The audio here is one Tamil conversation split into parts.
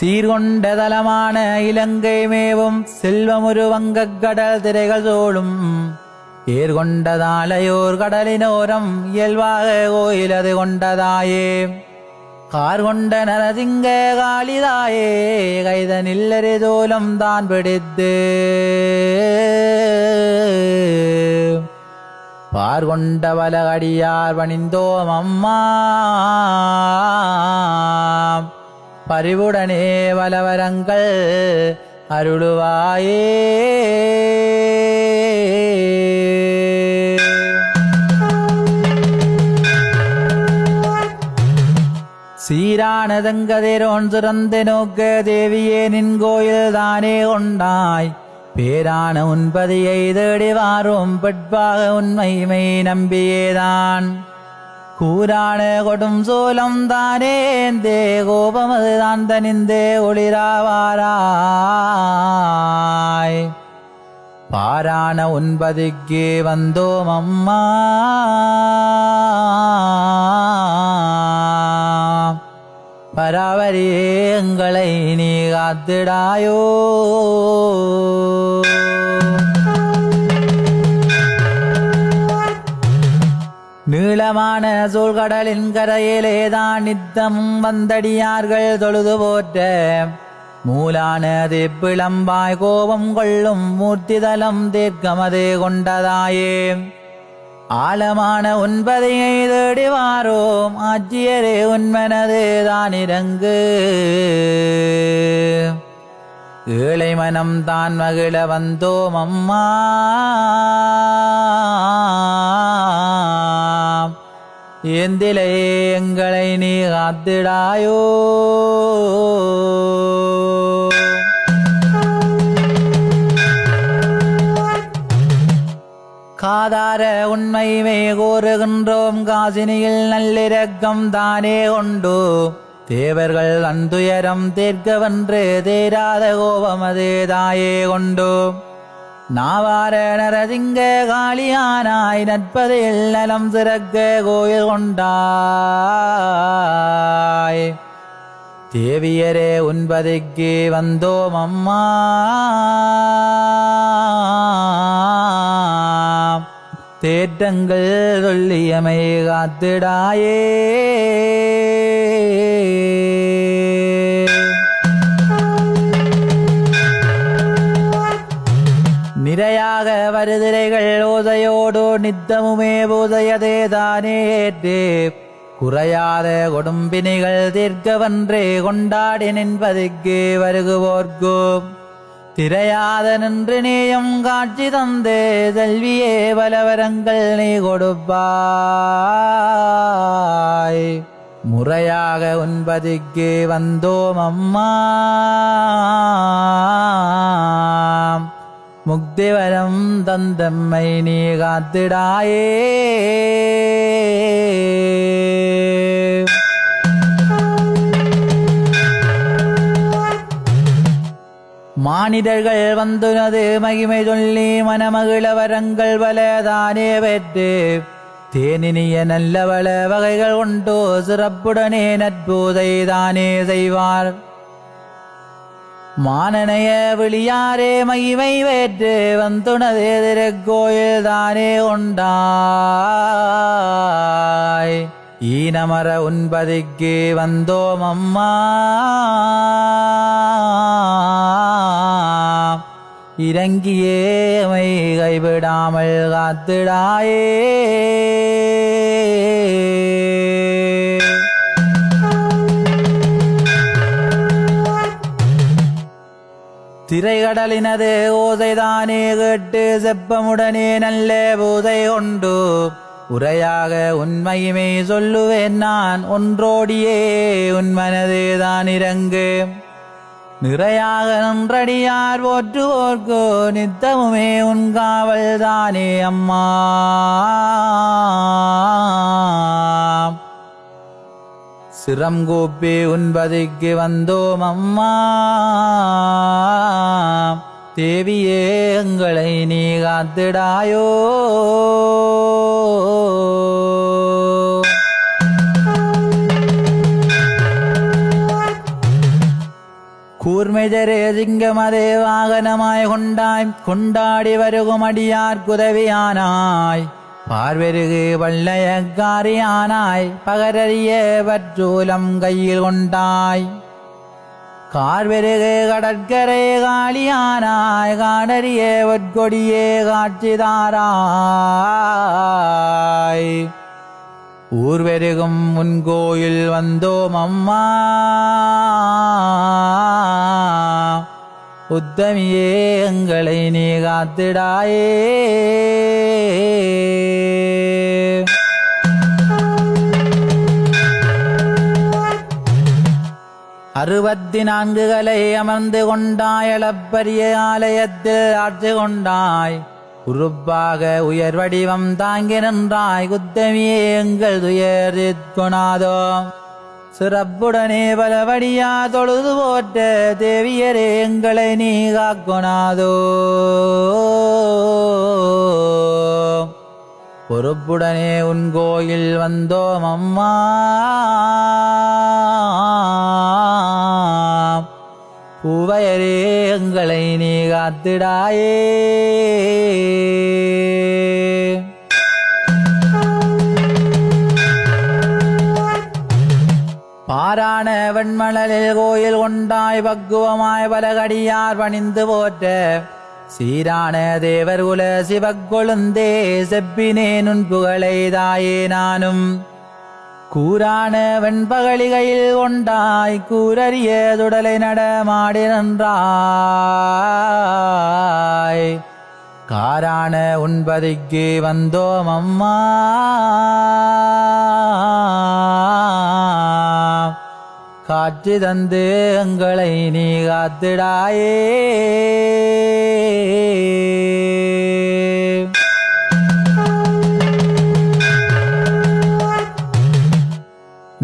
சீர்கொண்ட தலமான இலங்கை மேவும் செல்வமுரு வங்கக் கடல் திரைகள் சோழும். ஏர்கொண்டதாலையோர் கடலினோரம் இயல்பாக கோயிலது கொண்டதாயே. கார்கொண்ட நரசிங்க காளிதாயே கைத நில்லரு தோலம் தான் பிடித்து. பார்கொண்ட வலகடியார் பணிந்தோம் அம்மா. பறிவுடனே வலவரங்கள் அருளுவாயே சீரானதங்கதிரோன் சுரந்து நோக்க தேவியே நின் கோயில் தானே உண்டாய் பேரான உன்பதியை தேடி வாரும் பெட்பாக உண்மைமை நம்பியேதான் கூரான கொடும் சோலம் தானே தே கோபமது தான் தனிந்தே ஒளிராவாராய் பாரான உன்பதிக்கு வந்தோம் அம்மா பராவரியே எங்களை நீளமான சூழ்கடலின் கரையிலேதான் நித்தமும் வந்தடியார்கள் தொழுது போற்ற. மூலான திப்பிளம்பாய் கோபம் கொள்ளும் மூர்த்திதலம் தீர்க்கமது கொண்டதாயே. ஆழமான உன்பதையை தேடிவாரோம் ஆட்சியரே உன்மனது தான் இறங்கு ஏழை மனம் தான் மகிழ வந்தோம் அம்மா. எந்திலே எங்களை நீ காத்திடாயோ? காதார உண்மைமே கூறுகின்றோம் காசினியில் நல்லிரக்கம் தானே கொண்டு. தேவர்கள் அந்துயரம் தீர்க்கவென்று தேராத கோபமது தாயே கொண்டோம் நாவார நரசிங்க காளியானாய் நட்பதில் நலம் சிறக்க கோயில் கொண்டாய். தேவியரே உன்பதிக்கு வந்தோம் அம்மா. தேற்றங்கள் சொல்லியமை காத்திடாயே. நிறையாக வருதிரைகள் ஓதையோடு நித்தமுமே போதையதே தானே ஏற்றே. குறையாத கொடும்பினிகள் தீர்க்கவன்றே கொண்டாடி நின்பதுக்கு வருகுவோர்க்கும் திரையாத நின்று நீயும் காட்சி தந்தே செல்வியே பலவரங்கள் நீ கொடுப்பாய். முறையாக உன்பதிக்கு வந்தோம் அம்மா. முக்திவரம் தந்தம்மை நீ காத்திடாயே. மானிடர்கள் வந்துனது மகிமை சொல்லி மனமகிழ வரங்கள் பலதானே பெற்று தேனினிய நல்லவள வகைகள் கொண்டோ சிறப்புடனே நட்பூதை தானே செய்வார். மானனைய விழியாரே மகிமை வேற்று வந்துனது திருக்கோயில் தானே உண்டாய். ஈனமர உன்பதிக்கு வந்தோம் அம்மா இறங்கியே மை கைவிடாமல் காத்திடாயே. திரைகடலினது ஓசைதானே கேட்டு செப்பமுடனே நல்ல போதை கொண்டு உரையாக உண்மையுமே சொல்லுவேன் நான். ஒன்றோடியே உன் மனது இறங்கு. நிறையாக நன்றடியார் போற்றுவோர்க்கோ நித்தமுமே உன் காவல் தானே அம்மா. சிரம் கூப்பி உன்பதிக்கு வந்தோம் அம்மா. தேவியே எங்களை நீ காத்திடாயோ കൂർമിജരെ സിംഗമതേ വാഹനമായി കൊണ്ടായി കൊണ്ടാടി വരുകുമടിയാർക്കുതവിയാനായി പാർവരുകെ വള്ളയക്കാറിയാനായി പകരറിയ പറ്റൂലം കയ്യിൽ കൊണ്ടായി கார்வெருகு கடற்கரை காளியானாய் காணறியே வற்கொடியே காட்சிதாராய். ஊர்வெருகும் உன் கோயில் வந்தோம் அம்மா. உத்தமியே எங்களை நீ காத்திடாயே. அறுபத்தி நான்குகளை அமர்ந்து கொண்டாய் அளப்பரிய ஆலயத்தில் ஆட்சி கொண்டாய். உருப்பாக உயர் வடிவம் தாங்கி நின்றாய். குத்தமியே எங்கள் துயர் சிறப்புடனே பலபடியா தொழுது போற்ற தேவியரே எங்களை நீ காக்கொணாதோ. பொறுப்புடனே உன் கோயில் வந்தோம் அம்மா. தாயரே எங்களை நீ காத்திடாயே. பாராண வெண்மணலில் கோயில் கொண்டாய் பக்குவமாய் பலகடியார் பணிந்து போற்ற. சீரான தேவர் குல சிவக்கொழுந்தே செப்பினேன் உன் புகழை தாயே நானும். கூறானவன் பகலிகையில் கொண்டாய் கூரறிய துடலை நடமாடி நன்றாய். காரான உன்பதிக்கு வந்தோம் அம்மா. காற்று தந்து எங்களை நீ காத்திடாயே.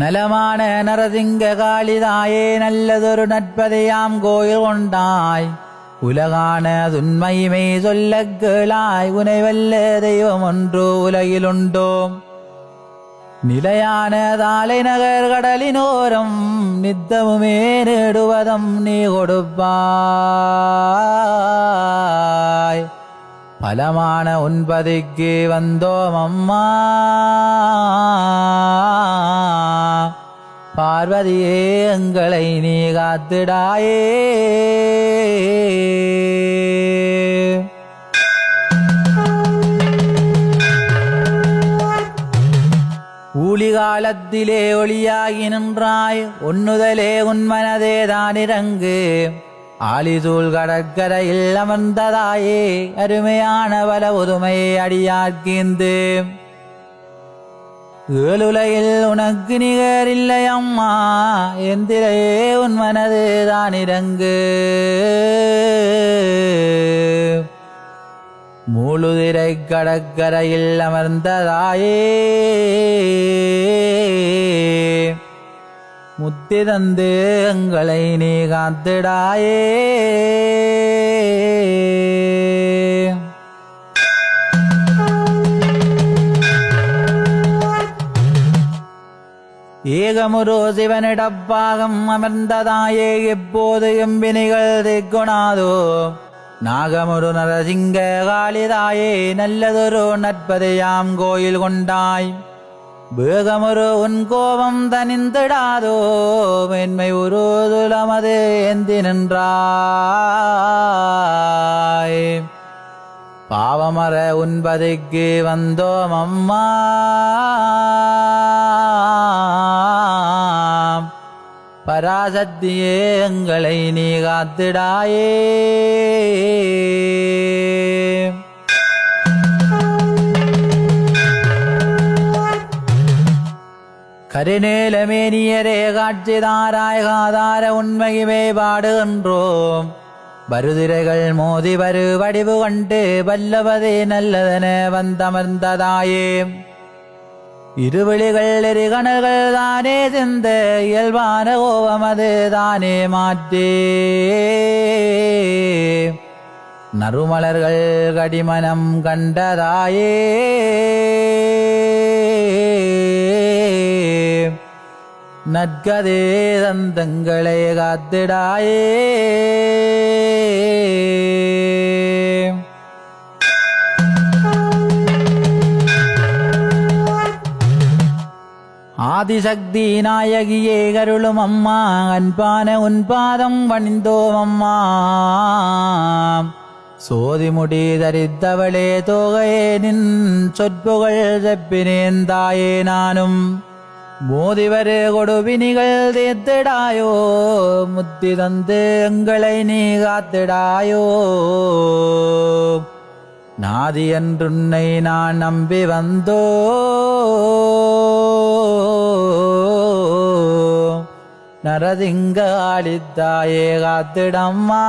நலமான நரசிங்க காளிதாயே நல்லதொரு நட்பதையாம் கோயில் கொண்டாய். உலகான துன்மையுமே சொல்ல கேளாய் உனைவல்ல தெய்வம் ஒன்று உலகிலுண்டோ நிலையான தாலை நகர் கடலினோரம் நித்தமுமே நேடுவதம் நீ கொடுப்பாய். பலமான உன்பதிக்கு வந்தோம் அம்மா பார்வதியே எங்களை நீ காத்திடாயே ஊழிகாலத்திலே ஒளியாகி நின்றாய் உன்னுதலே உன் மனதே தானிறங்கு ஆலிதூள் கடற்கரையில் அமர்ந்ததாயே அருமையான பல உதுமை அடியார்க்கீந்து ஏழுலையில் உனக்கு நிகர் இல்லை அம்மா எந்திரையே உன் மனது தான் இறங்கு. மூழுதிரை கடற்கரையில் அமர்ந்ததாயே. முத்தி தந்து எங்களை நீ காத்திடாயே. ஏகமுரு சிவனிடப்பாகம் அமர்ந்ததாயே எப்போது எம்பினிகள் திக்குணாதோ நாகமுரு நரசிங்க காளிதாயே நல்லதொரு நற்பதையாம் கோயில் கொண்டாய். வேகமொரு உன் கோபம் தனிந்திடாதோ மென்மை உருதுலமது ஏந்தி நின்றாய். பாவமர உன்பதைக்கு வந்தோம் அம்மா. பராசக்தியே எங்களை நீ காத்திடாயே. கருநேலமேனியரே காட்சிதாராய் காதார உண்மையுமே பாடுகின்றோம். வருதிரைகள் மோதி வரு வடிவு கண்டு வல்லவதே நல்லதென வந்தமர்ந்ததாயே. இருவிழிகள் எரிகணல்கள் தானே சிந்த இயல்பான கோபம் அது தானே மாற்றே. நறுமலர்கள் கடிமனம் கண்டதாயே. நற்கதே தந்தங்களை காத்திடாயே. ஆதிசக்தி நாயகியே கருளும் அம்மா அன்பான உன் பாதம் பணிந்தோம் அம்மா. சோதிமுடி தரித்தவளே தோகையே நின் சொற்புகள் செப்பினேன் தாயே நானும். மோதிவரு கொடுவினிகள் தீர்த்திடாயோ முத்தி தந்து எங்களை நீ காத்திடாயோ. நாதி என்றுன்னை நான் நம்பி வந்தோ. நரதிங்க ஆளித்தாயே காத்திடம்மா.